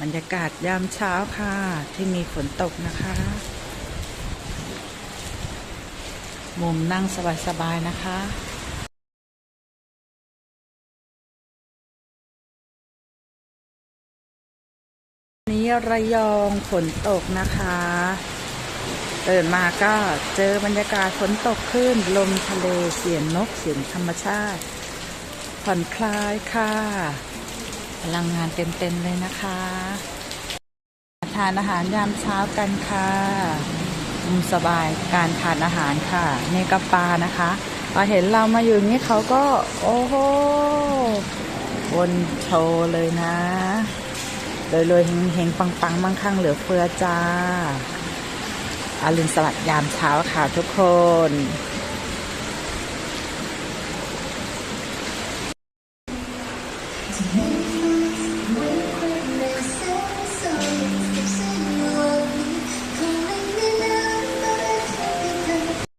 บรรยากาศยามเช้าค่ะ ที่มีฝนตกนะคะ มุมนั่งสบายๆนะคะนี้ระยองฝนตกนะคะตื่นมาก็เจอบรรยากาศฝนตกขึ้น ลมทะเลเสียงนกเสียงธรรมชาติ ผ่อนคลายค่ะ พลังงานเต็มๆเลยนะคะ ทานอาหารยามเช้ากันค่ะมุมสบายการทานอาหารค่ะนี่ก็ปานะคะพอเห็นเรามาอยู่นี้เขาก็ โอ้โหวนโชว์เลยนะเลยเลยๆเฮงๆปังๆมั่งคั่งเหลือเฟือจ้าอารุณสวัสดิ์ยามเช้าค่ะทุกคน It's